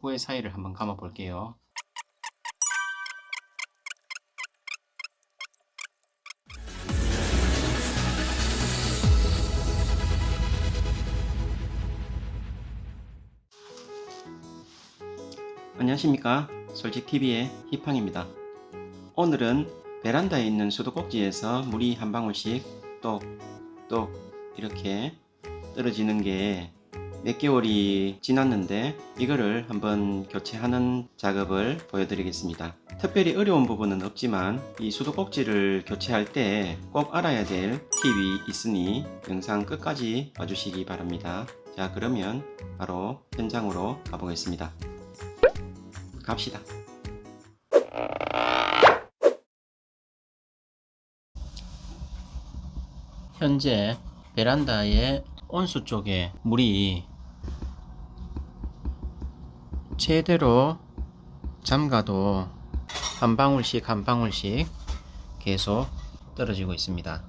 후의 사이를 한번 감아 볼게요. 안녕하십니까 솔직TV의 희팡입니다 오늘은 베란다에 있는 수도꼭지에서 물이 한 방울씩 똑똑 이렇게 떨어지는 게 몇 개월이 지났는데 이거를 한번 교체하는 작업을 보여드리겠습니다. 특별히 어려운 부분은 없지만 이 수도꼭지를 교체할 때 꼭 알아야 될 팁이 있으니 영상 끝까지 봐주시기 바랍니다. 자 그러면 바로 현장으로 가보겠습니다. 갑시다. 현재 베란다의 온수 쪽에 물이 제대로 잠가도 한 방울씩 한 방울씩 계속 떨어지고 있습니다.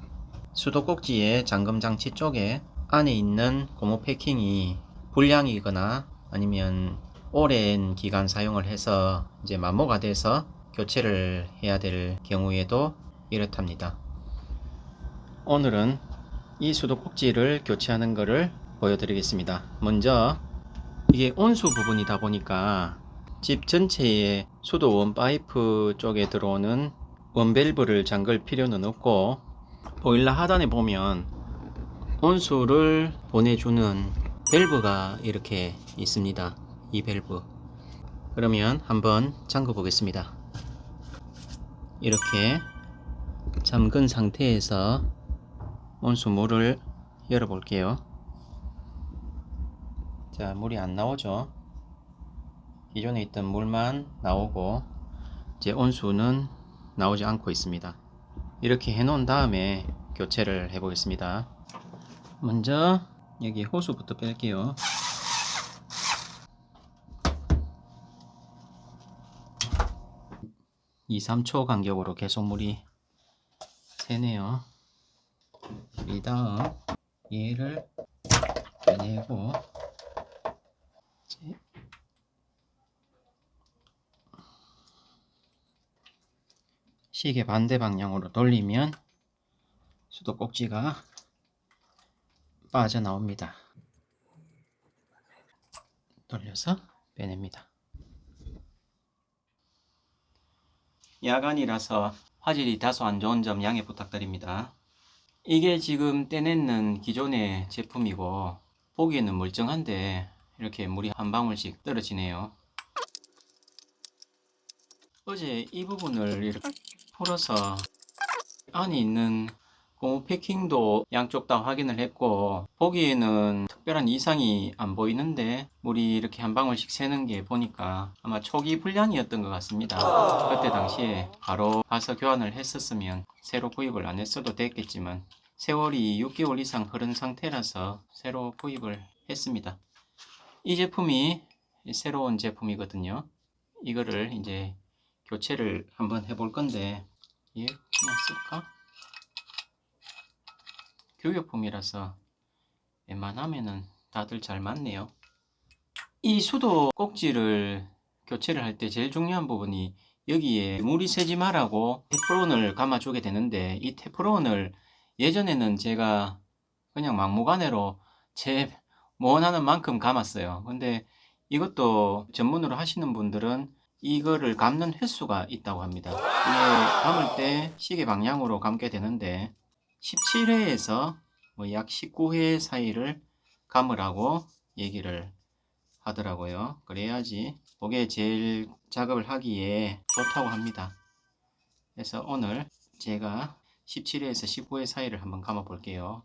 수도꼭지의 잠금 장치 쪽에 안에 있는 고무 패킹이 불량이거나 아니면 오랜 기간 사용을 해서 이제 마모가 돼서 교체를 해야 될 경우에도 이렇답니다. 오늘은 이 수도꼭지를 교체하는 것을 보여드리겠습니다. 먼저 이게 온수 부분이다 보니까 집 전체에 수도원 파이프 쪽에 들어오는 원밸브를 잠글 필요는 없고 보일러 하단에 보면 온수를 보내주는 밸브가 이렇게 있습니다. 이 밸브. 그러면 한번 잠궈 보겠습니다. 이렇게 잠근 상태에서 온수물을 열어 볼게요 자 물이 안 나오죠? 기존에 있던 물만 나오고 이제 온수는 나오지 않고 있습니다. 이렇게 해 놓은 다음에 교체를 해 보겠습니다. 먼저 여기 호수부터 뺄게요. 2, 3초 간격으로 계속 물이 새네요. 이 다음 얘를 빼내고 시계 반대 방향으로 돌리면 수도 꼭지가 빠져나옵니다. 돌려서 빼냅니다. 야간이라서 화질이 다소 안 좋은 점 양해 부탁드립니다. 이게 지금 떼내는 기존의 제품이고 보기에는 멀쩡한데 이렇게 물이 한 방울씩 떨어지네요. 어제 이 부분을 이렇게 풀어서 안에 있는 고무 패킹도 양쪽 다 확인을 했고 보기에는 특별한 이상이 안 보이는데 물이 이렇게 한 방울씩 새는 게 보니까 아마 초기 불량이었던 것 같습니다. 그때 당시에 바로 가서 교환을 했었으면 새로 구입을 안 했어도 됐겠지만 세월이 6개월 이상 흐른 상태라서 새로 구입을 했습니다. 이 제품이 새로운 제품이거든요. 이거를 이제 교체를 한번 해볼 건데 얘 그냥 쓸까? 교육품이라서 웬만하면은 다들 잘 맞네요. 이 수도 꼭지를 교체를 할 때 제일 중요한 부분이 여기에 물이 새지 말라고 테프론을 감아주게 되는데 이 테프론을 예전에는 제가 그냥 막무가내로 제 원하는 만큼 감았어요. 근데 이것도 전문으로 하시는 분들은 이거를 감는 횟수가 있다고 합니다. 이게 감을 때 시계 방향으로 감게 되는데 17회에서 뭐 약 19회 사이를 감으라고 얘기를 하더라고요. 그래야지 그게 제일 작업을 하기에 좋다고 합니다. 그래서 오늘 제가 17회에서 19회 사이를 한번 감아 볼게요.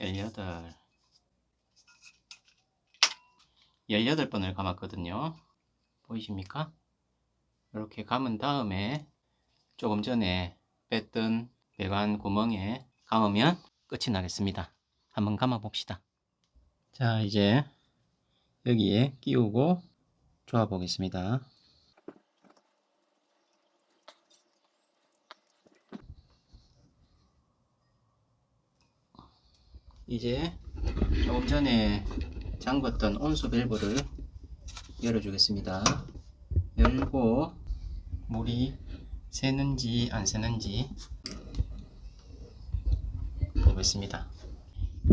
열여덟 18번을 감았거든요. 보이십니까? 이렇게 감은 다음에 조금 전에 뺐던 배관 구멍에 감으면 끝이 나겠습니다. 한번 감아 봅시다. 자, 이제 여기에 끼우고 조아 보겠습니다. 이제 조금 전에 잠궜던 온수 밸브를 열어주겠습니다. 열고 물이 새는지 안 새는지 보겠습니다.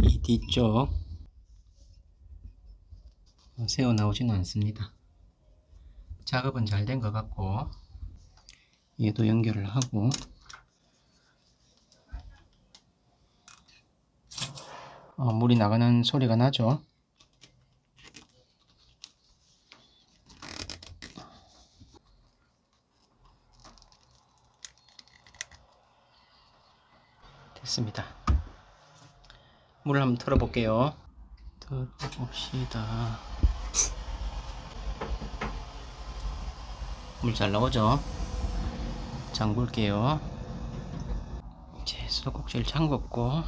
이 뒤쪽 새어 나오지는 않습니다. 작업은 잘 된 것 같고 얘도 연결을 하고 어, 물이 나가는 소리가 나죠. 됐습니다. 물을 한번 틀어볼게요. 틀어봅시다. 물 잘 나오죠? 잠글게요. 이제 수도꼭지를 잠궜고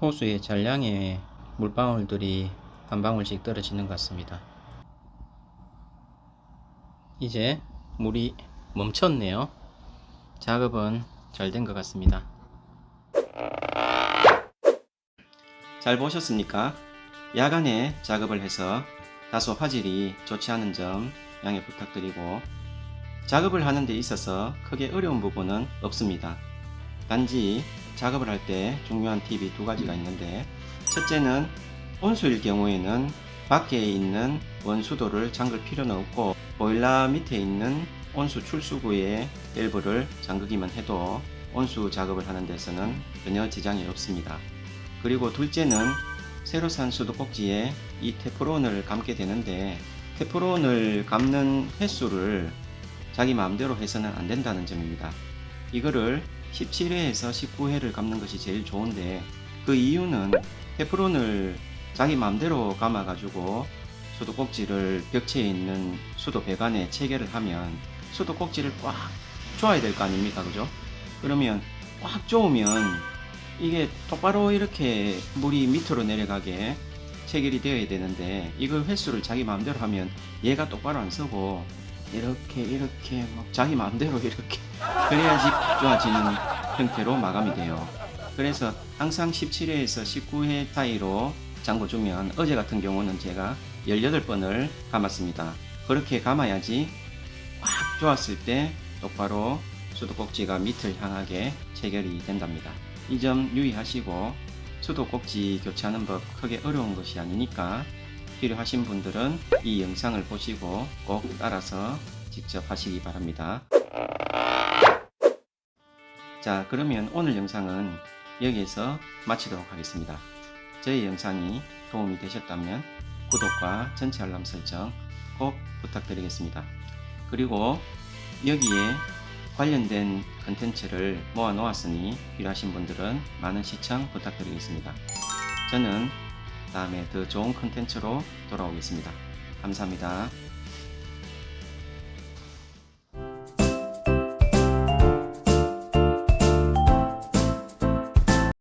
호수에 잔량의 물방울들이 한 방울씩 떨어지는 것 같습니다. 이제 물이 멈췄네요. 작업은 잘 된 것 같습니다. 잘 보셨습니까? 야간에 작업을 해서 다소 화질이 좋지 않은 점 양해 부탁드리고 작업을 하는 데 있어서 크게 어려운 부분은 없습니다. 단지 작업을 할 때 중요한 팁이 두 가지가 있는데 첫째는 온수일 경우에는 밖에 있는 원수도를 잠글 필요는 없고 보일러 밑에 있는 온수 출수구의 밸브를 잠그기만 해도 온수 작업을 하는 데서는 전혀 지장이 없습니다. 그리고 둘째는 새로 산 수도꼭지에 이 테프론을 감게 되는데 테프론을 감는 횟수를 자기 마음대로 해서는 안 된다는 점입니다. 이거를 17회에서 19회를 감는 것이 제일 좋은데 그 이유는 테프론을 자기 마음대로 감아가지고 수도 꼭지를 벽체에 있는 수도 배관에 체결을 하면 수도 꼭지를 꽉 조아야 될 거 아닙니까 그죠? 그러면 꽉 조으면 이게 똑바로 이렇게 물이 밑으로 내려가게 체결이 되어야 되는데 이걸 횟수를 자기 마음대로 하면 얘가 똑바로 안 서고 이렇게 이렇게 막 자기 마음대로 이렇게 그래야지 좋아지는 형태로 마감이 돼요. 그래서 항상 17회에서 19회 사이로 잠궈 주면 어제 같은 경우는 제가 18번을 감았습니다. 그렇게 감아야지 꽉 조았을 때 똑바로 수도꼭지가 밑을 향하게 체결이 된답니다. 이 점 유의하시고 수도꼭지 교체하는 법 크게 어려운 것이 아니니까 필요하신 분들은 이 영상을 보시고 꼭 따라서 직접 하시기 바랍니다. 자, 그러면 오늘 영상은 여기에서 마치도록 하겠습니다. 저희 영상이 도움이 되셨다면 구독과 전체 알람 설정 꼭 부탁드리겠습니다. 그리고 여기에 관련된 컨텐츠를 모아 놓았으니 필요하신 분들은 많은 시청 부탁드리겠습니다. 저는 다음에 더 좋은 컨텐츠로 돌아오겠습니다. 감사합니다.